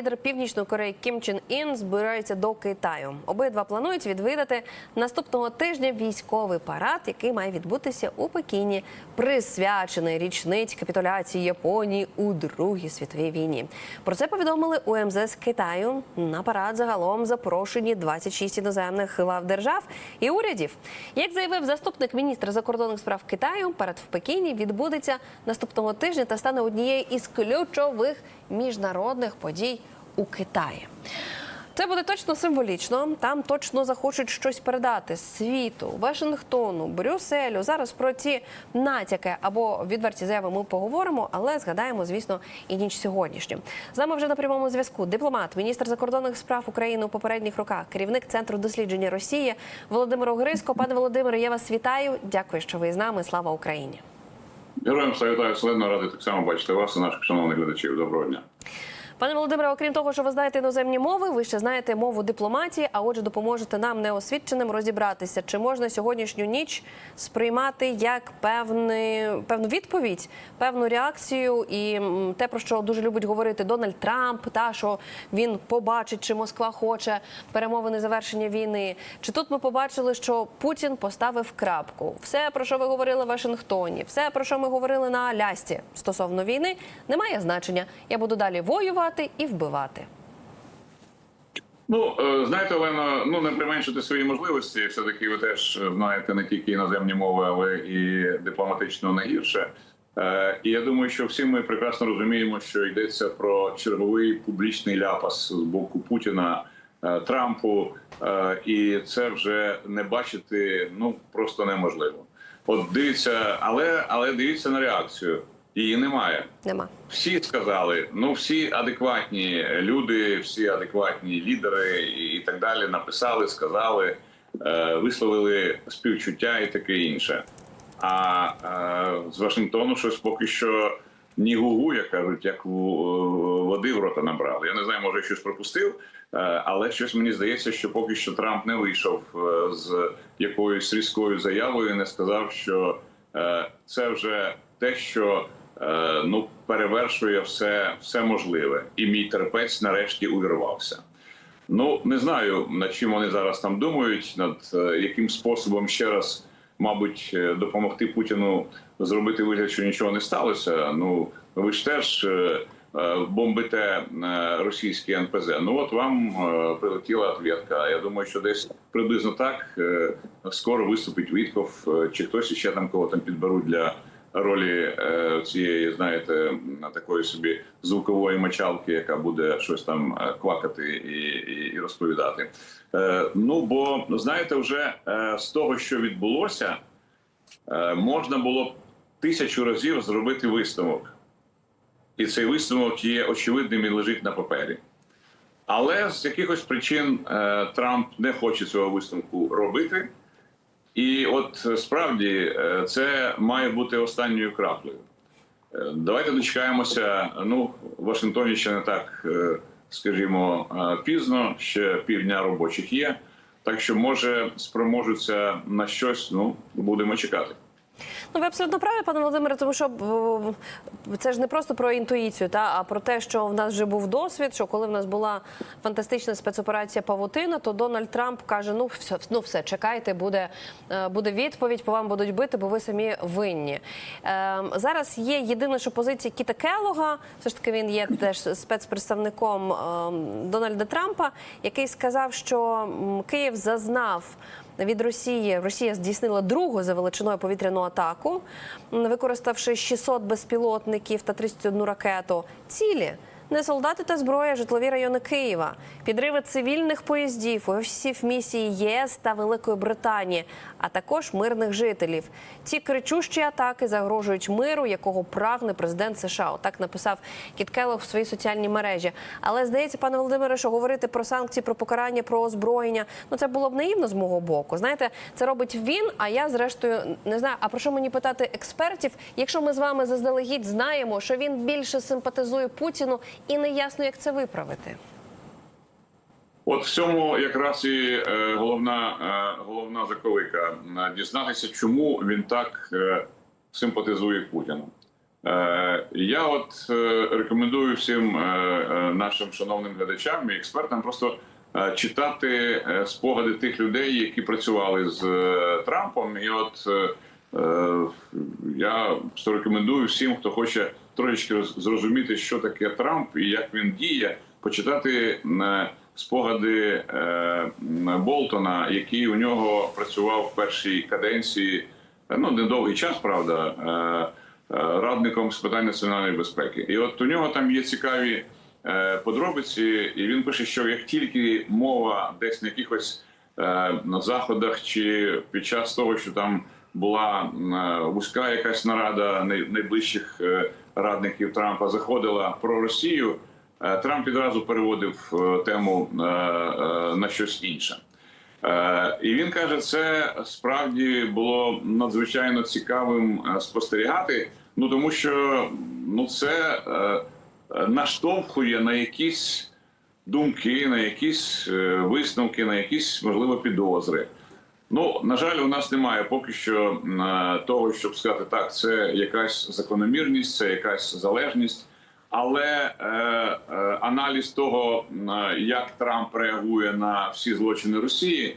лідер Північної Кореї Кім Чен Ін збирається до Китаю. Обидва планують відвідати наступного тижня військовий парад, який має відбутися у Пекіні, присвячений річниці капітуляції Японії у Другій світовій війні. Про це повідомили у МЗС Китаю. На парад загалом запрошені 26 іноземних глав держав і урядів. Як заявив заступник міністра закордонних справ Китаю, парад в Пекіні відбудеться наступного тижня та стане однією із ключових міжнародних подій у Китаї. Це буде точно символічно. Там точно захочуть щось передати світу, Вашингтону, Брюсселю. Зараз про ці натяки або відверті заяви ми поговоримо, але згадаємо, звісно, і ніч сьогоднішню. З нами вже на прямому зв'язку дипломат, міністр закордонних справ України у попередніх роках, керівник центру дослідження Росії Володимир Огриско. Пане Володимире, я вас вітаю. Дякую, що ви з нами. Слава Україні. Героям вітаю Селено, радий так само бачити вас і наших шановних глядачів. Доброго дня. Пане Володимире, окрім того, що ви знаєте іноземні мови, ви ще знаєте мову дипломатії, а отже, допоможете нам неосвідченим розібратися, чи можна сьогоднішню ніч сприймати як певний, певну відповідь, певну реакцію, і те, про що дуже любить говорити Дональд Трамп, та що він побачить, чи Москва хоче перемовини завершення війни. Чи тут ми побачили, що Путін поставив крапку? Все, про що ви говорили в Вашингтоні, все, про що ми говорили на Алясці стосовно війни, не має значення. Я буду далі воювати і вбивати. Ну е, знаєте, Олено, ну не применшити свої можливості. Все таки ви теж знаєте не тільки іноземні мови, але і дипломатично не гірше. Е, І я думаю, що всі ми прекрасно розуміємо, що йдеться про черговий публічний ляпас з боку Путіна е, Трампу, і це вже не бачити ну просто неможливо. От дивіться, але але дивіться на реакцію. Її немає. Нема. Всі сказали, ну всі адекватні люди, всі адекватні лідери і, так далі написали, сказали, е, висловили співчуття і таке інше. А е, з Вашингтону щось поки що ні гугу, як кажуть, як в- води в рота набрали. Я не знаю, може щось пропустив, е, але щось мені здається, що поки що Трамп не вийшов е, з якоюсь різкою заявою, і не сказав, що е, це вже те, що е, ну перевершує все, все можливе, і мій терпець нарешті увірвався. Ну не знаю над чим вони зараз там думають, над е, яким способом ще раз, мабуть, е, допомогти Путіну зробити вигляд, що нічого не сталося. Ну ви ж теж е, е, бомбите е, російський НПЗ. Ну от вам е, прилетіла ответка. Я думаю, що десь приблизно так е, скоро виступить Вітков, е, чи хтось іще там кого там підберуть для ролі е, цієї, знаєте, такої собі звукової мочалки, яка буде щось там е, квакати і, і, і розповідати. Е, ну бо знаєте, вже з того, що відбулося, можна було тисячу разів зробити висновок, і цей висновок є очевидним і лежить на папері. Але з якихось причин Трамп не хоче цього висновку робити. І от е, справді е, це має бути останньою краплею. Е, Давайте дочекаємося. Ну, в Вашингтоні ще не так, скажімо, пізно, ще півдня робочих є. Так що, може, спроможуться на щось, ну, будемо чекати. Ну, ви абсолютно праві, пане Володимире, тому що е, це ж не просто про інтуїцію, та а про те, що в нас вже був досвід. Що коли в нас була фантастична спецоперація Павутина, то Дональд Трамп каже: ну все, ну все, чекайте, буде, е, буде відповідь, по вам будуть бити, бо ви самі винні. Е, зараз є єдине, що позиція Кіта Келога, все ж таки він є теж спецпредставником е, Дональда Трампа, який сказав, що Київ зазнав від Росії Росія здійснила другу за величиною повітряну атаку, використавши 600 безпілотників та 31 ракету. Цілі не солдати та зброя, житлові райони Києва, підриви цивільних поїздів, офісів місії ЄС та Великої Британії, а також мирних жителів. Ці кричущі атаки загрожують миру, якого прагне президент США. Так написав Кіт в своїй соціальній мережі. Але здається, пане Володимире, що говорити про санкції, про покарання, про озброєння, ну це було б наївно з мого боку. Знаєте, це робить він. А я, зрештою, не знаю. А про що мені питати експертів, якщо ми з вами заздалегідь знаємо, що він більше симпатизує Путіну, і не ясно, як це виправити. От в цьому якраз і е, головна, е, головна заковика Е, дізнатися, чому він так е, симпатизує Путіну. Е, Я от е, рекомендую всім е, е, нашим шановним глядачам і експертам просто е, читати е, спогади тих людей, які працювали з е, Трампом. І от е, е, я рекомендую всім, хто хоче трошечки зрозуміти, що таке Трамп і як він діє, почитати е, спогади е, Болтона, який у нього працював в першій каденції. е, Ну, недовгий час, правда, радником з питань національної безпеки. І от у нього там є цікаві подробиці, і він пише, що як тільки мова десь на якихось на заходах чи під час того, що там була вузька якась нарада найближчих радників Трампа заходила про Росію, е, Трамп відразу переводив е, тему е, на щось інше. І він каже, це справді було надзвичайно цікавим спостерігати. Ну тому що ну це наштовхує на якісь думки, на якісь висновки, на якісь можливо підозри. Ну на жаль, у нас немає поки що е, того, щоб сказати так, це якась закономірність, це якась залежність. Але е, е, аналіз того, е, як Трамп реагує на всі злочини Росії,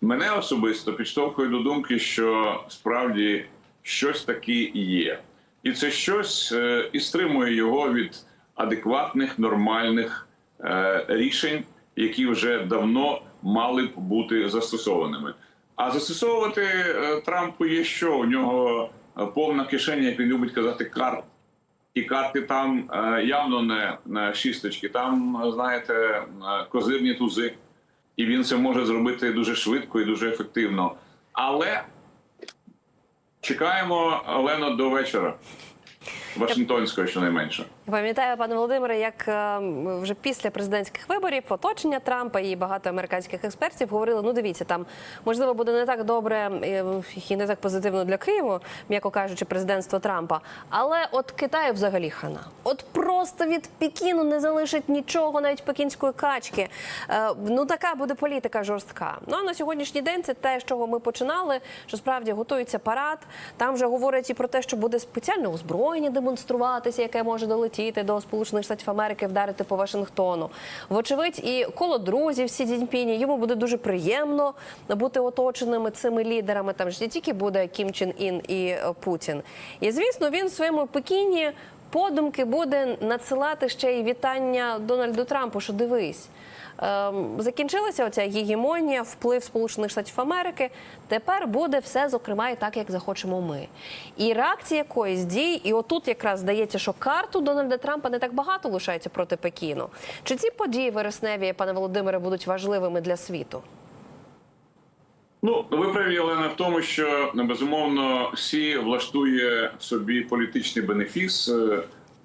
мене особисто підштовхує до думки, що справді щось таке є, і це щось е, і стримує його від адекватних нормальних е, рішень, які вже давно мали б бути застосованими. А застосовувати е, Трампу є що у нього е, повна кишеня, як він любить казати, карт. І карти там е, явно не, шісточки, там, знаєте, козирні тузи. І він це може зробити дуже швидко і дуже ефективно. Але чекаємо Олено до вечора. Вашингтонського, щонайменше. Пам'ятаю, пане Володимире, як е, вже після президентських виборів оточення Трампа і багато американських експертів говорили: ну дивіться, там можливо буде не так добре е, і не так позитивно для Києву, м'яко кажучи, президентство Трампа. Але от Китаю взагалі хана. От просто від Пекіну не залишить нічого, навіть пекінської качки. Е, Ну така буде політика жорстка. Ну а на сьогоднішній день це те, з чого ми починали. Що справді готується парад. Там вже говорять і про те, що буде спеціальне озброєння демонструватися, яке може долетіти до Сполучених Штатів Америки, вдарити по Вашингтону. Вочевидь, і коло друзів Сі Цзіньпіні йому буде дуже приємно бути оточеними цими лідерами. Там ж не тільки буде Кім Чен Ін і е, Путін. І звісно, він в своєму Пекіні подумки буде надсилати ще й вітання Дональду Трампу, що дивись. Ем, закінчилася оця гегемонія, вплив Сполучених Штатів Америки. Тепер буде все, зокрема, і так, як захочемо ми. І реакція якоїсь дій, і отут якраз здається, що карту Дональда Трампа не так багато лишається проти Пекіну. Чи ці події вересневі, пане Володимире, будуть важливими для світу? Ну, ви праві, Олена, в тому, що безумовно Сі влаштує собі політичний бенефіс.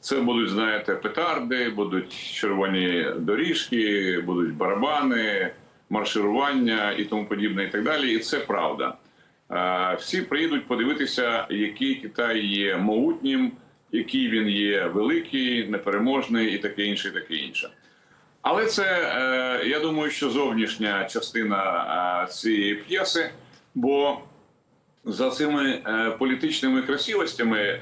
Це будуть, знаєте, петарди, будуть червоні доріжки, будуть барабани, марширування і тому подібне, і так далі. І це правда. Всі приїдуть подивитися, який Китай є могутнім, який він є великий, непереможний і таке інше, і таке інше. Але це е, я думаю, що зовнішня частина е, цієї п'єси, бо за цими е, політичними красивостями,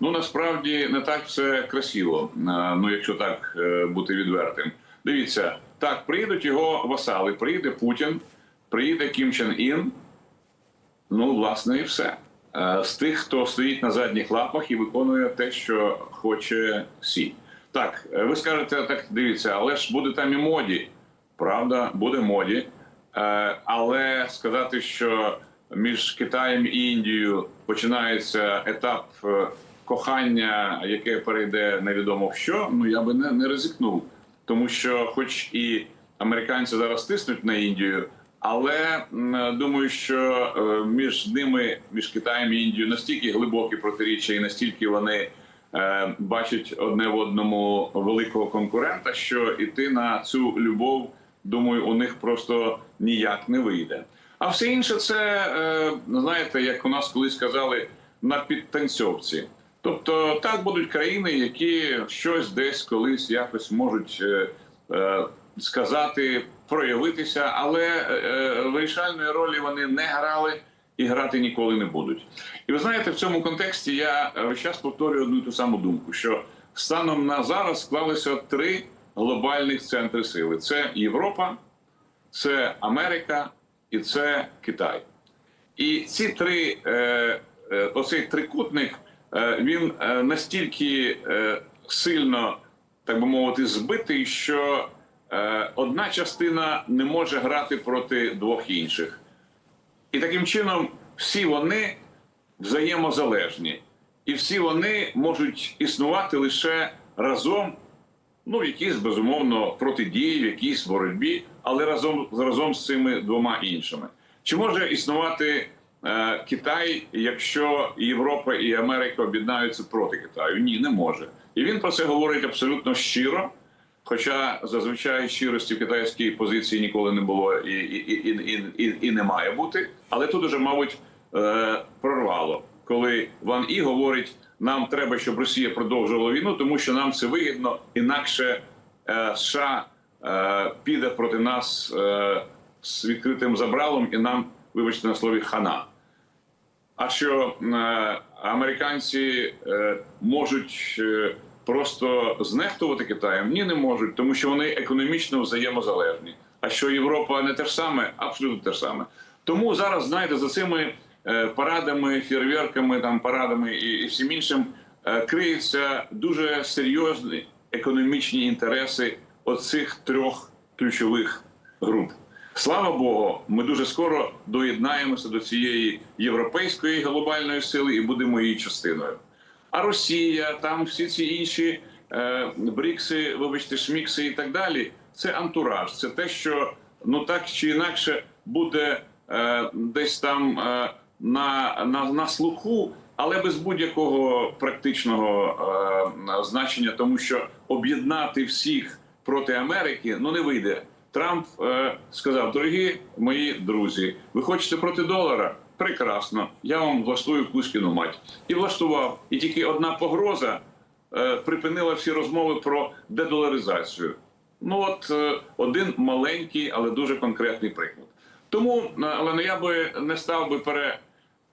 ну насправді не так все красиво. Е, ну, якщо так е, бути відвертим, дивіться, так приїдуть його васали, приїде Путін, приїде Кім Чен Ін. Ну, власне, і все. Е, З тих, хто стоїть на задніх лапах і виконує те, що хоче Сі. Так, ви скажете, так дивіться, але ж буде там і моді. Правда, буде моді. Але сказати, що між Китаєм і Індією починається етап кохання, яке перейде невідомо в що, ну я би не, не ризикнув. Тому що, хоч і американці зараз тиснуть на Індію, але думаю, що е, між ними, між Китаєм і Індією, настільки глибокі протиріччя і настільки вони е, бачать одне в одному великого конкурента, що іти на цю любов, думаю, у них просто ніяк не вийде. А все інше, це е, знаєте, як у нас колись казали, на підтанцьовці. Тобто, так будуть країни, які щось десь колись якось можуть е, е, сказати, проявитися, але е, вирішальної ролі вони не грали і грати ніколи не будуть. І ви знаєте, в цьому контексті я е, весь час повторюю одну і ту саму думку: що станом на зараз склалися три глобальних центри сили: це Європа, це Америка і це Китай. І ці три, е, е, оцей трикутник, е, він е, настільки е, сильно, так би мовити, збитий, що е, одна частина не може грати проти двох інших. І таким чином всі вони взаємозалежні, і всі вони можуть існувати лише разом, ну, в якійсь безумовно протидії, в якійсь боротьбі, але разом, разом з цими двома іншими. Чи може існувати е, Китай, якщо Європа і Америка об'єднаються проти Китаю? Ні, не може. І він про це говорить абсолютно щиро. Хоча зазвичай щирості в китайській позиції ніколи не було і, і, і, і, і, і не має бути. Але тут уже, мабуть, е, прорвало, коли Ван І говорить: нам треба, щоб Росія продовжувала війну, тому що нам це вигідно, інакше е, США е, піде проти нас е, з відкритим забралом, і нам, вибачте на слові, хана. А що е, американці е, можуть е, просто знехтувати Китаєм? Ні, не можуть, тому що вони економічно взаємозалежні. А що Європа не те ж саме, абсолютно те ж саме. Тому зараз, знаєте, за цими парадами, фєрверками, там парадами і, і всім іншим криються дуже серйозні економічні інтереси оцих трьох ключових груп. Слава Богу, ми дуже скоро доєднаємося до цієї європейської глобальної сили і будемо її частиною. А Росія, там всі ці інші е, брікси, вибачте, шмікси і так далі. Це антураж, це те, що ну так чи інакше буде е, десь там е, на, на, на слуху, але без будь-якого практичного е, значення, тому що об'єднати всіх проти Америки ну не вийде. Трамп е, сказав: дорогі мої друзі, ви хочете проти долара? Прекрасно, я вам влаштую Кузькіну мать. І влаштував. І тільки одна погроза е, припинила всі розмови про дедоларизацію. Ну от е, один маленький, але дуже конкретний приклад. Тому, е, Олено, я би не став би пере,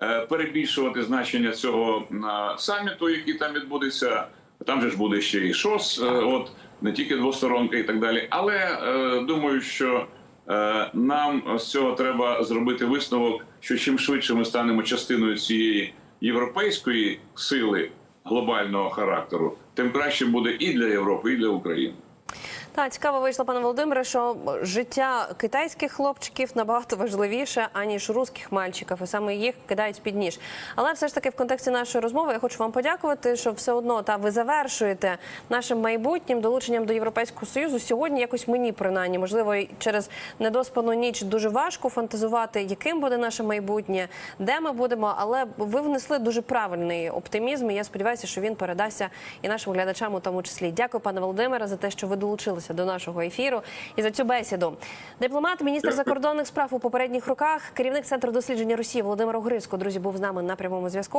е, перебільшувати значення цього е, саміту, який там відбудеться. Там же ж буде ще і ШОС, е, от не тільки двосторонка і так далі. Але е, думаю, що е, нам з цього треба зробити висновок, що чим швидше ми станемо частиною цієї європейської сили глобального характеру, тим краще буде і для Європи, і для України. Та цікаво вийшло, пане Володимире, що життя китайських хлопчиків набагато важливіше аніж русських мальчиків, і саме їх кидають під ніж. Але все ж таки, в контексті нашої розмови, я хочу вам подякувати, що все одно та ви завершуєте нашим майбутнім долученням до європейського союзу. Сьогодні якось мені принаймні, можливо, через недоспану ніч дуже важко фантазувати, яким буде наше майбутнє, де ми будемо. Але ви внесли дуже правильний оптимізм. і Я сподіваюся, що він передасться і нашим глядачам у тому числі. Дякую, пане Володимире, за те, що ви долучилися до нашого ефіру і за цю бесіду. Дипломат, міністр закордонних справ у попередніх роках, керівник центру дослідження Росії Володимир Огриско, друзі, був з нами на прямому зв'язку.